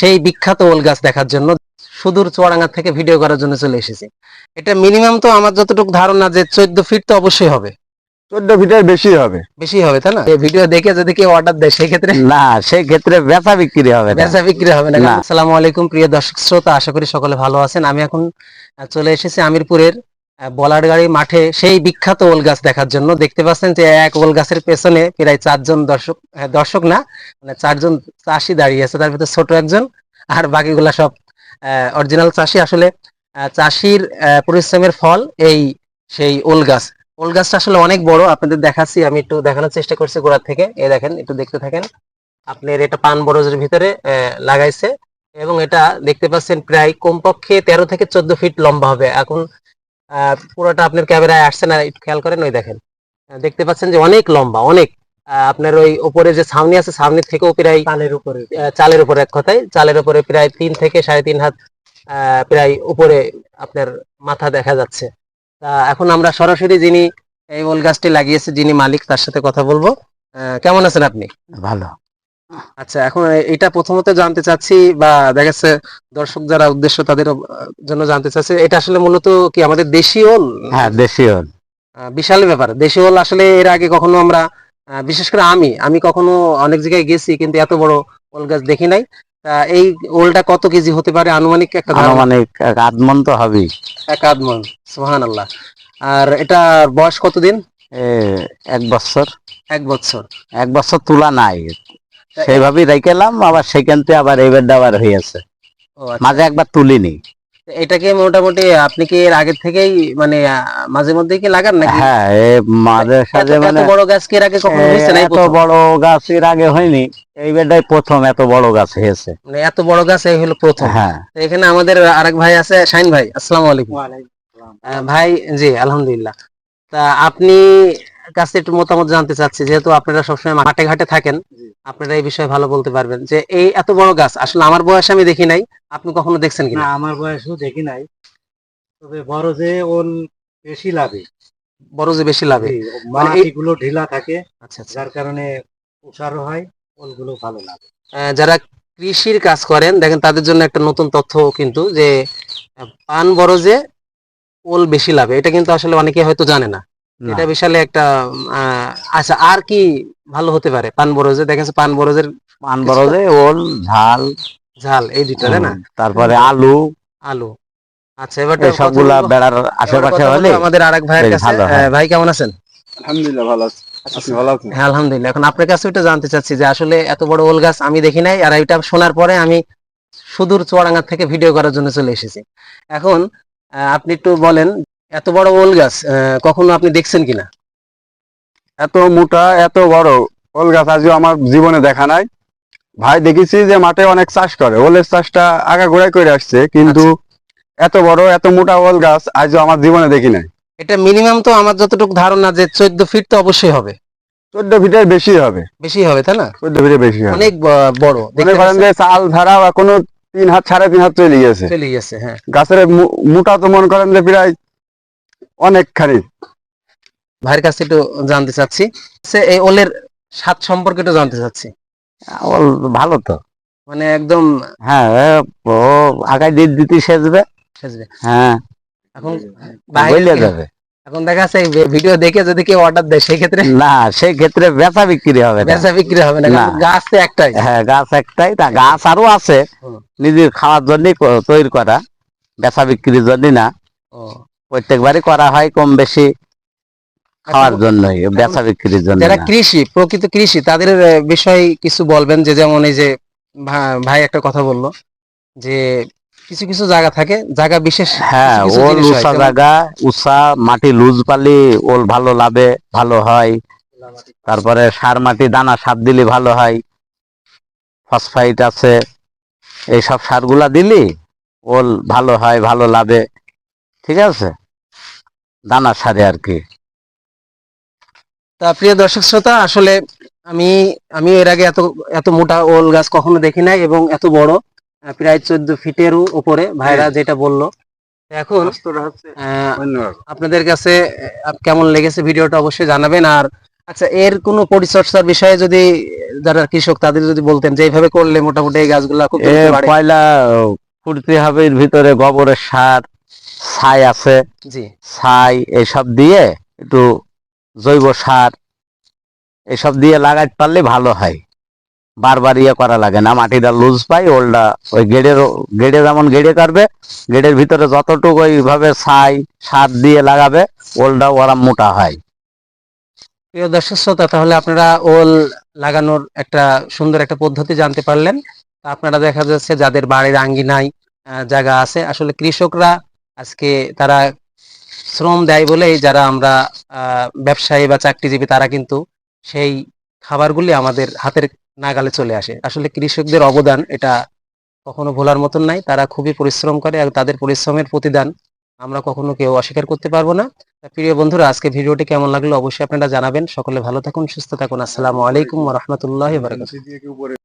সেই বিখ্যাত ওল গাছ দেখার জন্য সুদূর চুয়াডাঙ্গা থেকে ভিডিও করার জন্য চলে এসেছি। এটা মিনিমাম তো আমার যতটুকু ধারণা যে চোদ্দ ফিট তো অবশ্যই হবে। চোদ্দ ফিটের বেশি হবে। বেশি হবে তাই না? ভিডিও দেখে যদি কেউ অর্ডার দেয় সেই ক্ষেত্রে না সেই ক্ষেত্রে বেচা বিক্রি হবে বেচা বিক্রি হবে না। আসসালামু আলাইকুম প্রিয় দর্শক শ্রোতা আশা করি সকলে ভালো আছেন। আমি এখন চলে এসেছি আমিরপুরের বলারগাড়ি মাঠে সেই বিখ্যাত ওল গাছ দেখার জন্য দেখতে পাচ্ছেন যে এক ওল গাছের পেছনে প্রায় চারজন দর্শক দর্শক না মানে চারজন চাষি দাঁড়িয়ে আছে, তার ভিতরে ছোট একজন আর বাকিগুলা সব অরিজিনাল চাষি। আসলে চাষির পরিশ্রমের ফল এই সেই ওল গাছ। ওল গাছটা আসলে অনেক বড়, আপনাদের দেখাচ্ছি, আমি একটু দেখানোর চেষ্টা করছি গোড়ার থেকে। এই দেখেন, একটু দেখতে থাকেন। আপনার এটা পান বরজের ভিতরে লাগাইছে এবং এটা দেখতে পাচ্ছেন প্রায় কমপক্ষে তেরো থেকে চোদ্দ ফিট লম্বা হবে। এখন পুরোটা আপনার ক্যামেরায় আসছে না একটু খেয়াল করেন ওই দেখেন। দেখতে পাচ্ছেন যে অনেক লম্বা অনেক। আপনার ওই উপরে যে ছাউনি আছে ছাউনি থেকেও প্রায় চালের উপরে। চালের উপরে এক কথায় চালের উপরে প্রায় তিন থেকে সাড়ে তিন হাত আহ, প্রায় উপরে আপনার মাথা দেখা যাচ্ছে। তা এখন আমরা সরাসরি যিনি এই ওল গাছটি লাগিয়েছে যিনি মালিক তার সাথে কথা বলব। আহ, কেমন আছেন আপনি? ভালো। আচ্ছা এখন এটা প্রথমত জানতে চাচ্ছি বা দেখা যাচ্ছে দর্শক যারা উদ্দেশ্য তাদের জন্য জানতে চাচ্ছি এটা আসলে মূলত কি আমাদের দেশি ওল? হ্যাঁ দেশি ওল। বিশাল ব্যাপার। দেশি ওল আসলে এর আগে কখনো আমরা বিশেষ করে আমি আমি কখনো অনেক জায়গায় গেছি কিন্তু এত বড় ওল গাছ দেখি নাই। এই ওলটা কত কেজি হতে পারে? আনুমানিক একটা আনুমানিক এক আধমন তো হবেই। এক আধ মন সুহান আল্লাহ আর এটা বয়স কতদিন? এক বছর। এক বছর। এক বছর তুলা নাই। সেইভাবেই রেখেলাম আবার সেখান থেকে আবার এবার আবার হয়েছে। ও আচ্ছা। মাঝে একবার তুলিনি। এটাকে মোটামুটি আপনি কি এর আগে থেকেই মানে মাঝে মধ্যে কি লাগান নাকি? হ্যাঁ এ মাঝে এত সাঝে এত মানে বড় গাছ কি এর আগে কখনো হয়েছে না এই এত বড় গাছ এর আগে হয়নি এইবারটাই প্রথম এত বড় গাছ হয়েছে। মানে এত বড় গাছ এই হলো প্রথম। হ্যাঁ। এখানে আমাদের আরেক ভাই আছে শাইন ভাই আসসালামু আলাইকুম। ভাই জি আলহামদুলিল্লাহ। তা আপনি কাছে একটু মতামত জানতে চাচ্ছি। যেহেতু আপনারা সবসময় মাঠে ঘাটে থাকেন আপনারা এই বিষয়ে ভালো বলতে পারবেন যে এই এত বড় গাছ আসলে আমার বয়সে আমি দেখি নাই আপনি কখনো দেখছেন কিনা? আমার বয়সেও দেখি নাই। তবে বড় যে ওল বেশি লাভে। বড় যে বেশি লাভে। মানে মাটিগুলো ঢিলা থাকে আচ্ছা আচ্ছা। যার কারণে উষারও হয় ওলগুলো ভালো লাগে। আহ, যারা কৃষির কাজ করেন দেখেন তাদের জন্য একটা নতুন তথ্য কিন্তু যে পান বড় যে ওল বেশি লাভে। এটা কিন্তু আসলে অনেকে হয়তো জানে না। এটা বিশালে একটা আহ, আচ্ছা আর কি ভালো হতে পারে? পান বরজে দেখা যাচ্ছে পান বরজের পান বড় যে ওল ঝাল। ঝাল এই দুইটা তাই না? তারপরে আলু। আলু। আচ্ছা এবার সবগুলা বেড়ার আশেপাশে হলে আমাদের আরেক ভাইয়ের কাছে। হয়। ভাই কেমন আছেন? আলহামদুলিল্লাহ ভালো আছি। আপনি ভালো আছেন? হ্যাঁ আলহামদুলিল্লাহ। এখন আপনার কাছে ওইটা জানতে চাচ্ছি যে আসলে এত বড় ওল গাছ আমি দেখি নাই আর এটা শোনার পরে আমি সুদূর চুয়াডাঙ্গা থেকে ভিডিও করার জন্য চলে এসেছি। এখন আহ, আপনি একটু বলেন এত বড় ওল গাছ কখনো আপনি দেখছেন কিনা? এত মোটা এত বড় ওল গাছ আজও আমার জীবনে দেখা নাই। ভাই দেখেছি যে মাঠে অনেক চাষ করে ওলের চাষটা আগা গোড়ায় করে আসছে কিন্তু এত বড় এত মোটা ওল গাছ আজও আমার জীবনে দেখি নাই। এটা মিনিমাম তো আমার যতটুকু ধারণা যে চোদ্দ ফিট তো অবশ্যই হবে। চোদ্দ ফিটের বেশি হবে। বেশি হবে তাই না? চোদ্দ ফিটের বেশি হবে। অনেক বড় মনে করেন যে চাল ধারা বা কোনো তিন হাত সাড়ে তিন হাত চলে গেছে চলে গেছে হ্যাঁ। গাছের মোটা তো মনে করেন যে প্রায় অনেকখানি। ভাইয়ের কাছে একটু জানতে চাচ্ছি। সে এই ওলের স্বাদ সম্পর্কে একটু জানতে চাচ্ছি। ওল ভালো তো। মানে একদম হ্যাঁ ও আগায় দিতে দিতে সেজবে। সেজবে। হ্যাঁ। এখন বাইরে যাবে। এখন দেখা যাচ্ছে ভিডিও দেখে যদি কেউ অর্ডার দেয় সেই ক্ষেত্রে না সেই ক্ষেত্রে বেচা বিক্রি হবে না। বেচা বিক্রি হবে না। গাছ তো একটাই। হ্যাঁ গাছ একটাই। তা গাছ আরও আছে। নিজের খাওয়ার জন্য তৈরি করা। বেচা বিক্রির জন্য না। ও, প্রত্যেকবারই করা হয় কম বেশি খাওয়ার এখন জন্যই বেচা বিক্রির জন্য যারা কৃষি প্রকৃত কৃষি তাদের বিষয়ে কিছু বলবেন যে যেমন এই যে ভাই একটা কথা বলল যে কিছু কিছু জায়গা থাকে জায়গা বিশেষ হ্যাঁ ওল উষা জায়গা উষা মাটি লুজ পালি ওল ভালো লাভে ভালো হয়। তারপরে সার মাটি দানা সার দিলে ভালো হয়। ফসফাইট আছে এইসব সারগুলা দিলি ওল ভালো হয় ভালো লাভে। ঠিক আছে? দানা সারে আর কি। তা প্রিয় দর্শক শ্রোতা আসলে আমি আমি এর আগে এত এত মোটা ওল গাছ কখনো দেখি নাই এবং এত বড় প্রায় চোদ্দ ফিটেরও উপরে ভাইরা যেটা বলল। এখন আপনাদের কাছে কেমন লেগেছে ভিডিওটা অবশ্যই জানাবেন। আর আচ্ছা এর কোনো পরিচর্যার বিষয়ে যদি যারা কৃষক তাদের যদি বলতেন যে এইভাবে করলে মোটামুটি এই গাছগুলা খুব পয়লা ফুটতে হবে এর ভিতরে গোবরের সার ছাই আছে। জি। ছাই এসব দিয়ে একটু জৈব সার এসব দিয়ে লাগাইতে পারলে ভালো হয়। বারবার ইয়ে করা লাগে না মাটিটা লুজ পাই ওলটা ওই গেড়ের গেড়ে যেমন গেড়ে করবে গেড়ের ভিতরে যতটুকু ওইভাবে ছাই সার দিয়ে লাগাবে ওলটা ওরা মোটা হয়। প্রিয় দর্শক শ্রোতা তাহলে আপনারা ওল লাগানোর একটা সুন্দর একটা পদ্ধতি জানতে পারলেন। আপনারা দেখা যাচ্ছে যাদের বাড়ির আঙ্গিনায় জায়গা আছে আসলে কৃষকরা আজকে তারা শ্রম দেয় বলেই যারা আমরা ব্যবসায়ী বা চাকরিজীবী তারা কিন্তু সেই খাবারগুলি আমাদের হাতের নাগালে চলে আসে। আসলে কৃষকদের অবদান এটা কখনো ভোলার মতন নাই। তারা খুবই পরিশ্রম করে আর তাদের পরিশ্রমের প্রতিদান আমরা কখনো কেউ অস্বীকার করতে পারব না। প্রিয় বন্ধুরা, আজকে ভিডিওটি কেমন লাগল অবশ্যই আপনারা জানাবেন। সকলে ভালো থাকুন, সুস্থ থাকুন। আসসালামু আলাইকুম রহমতুল্লাহ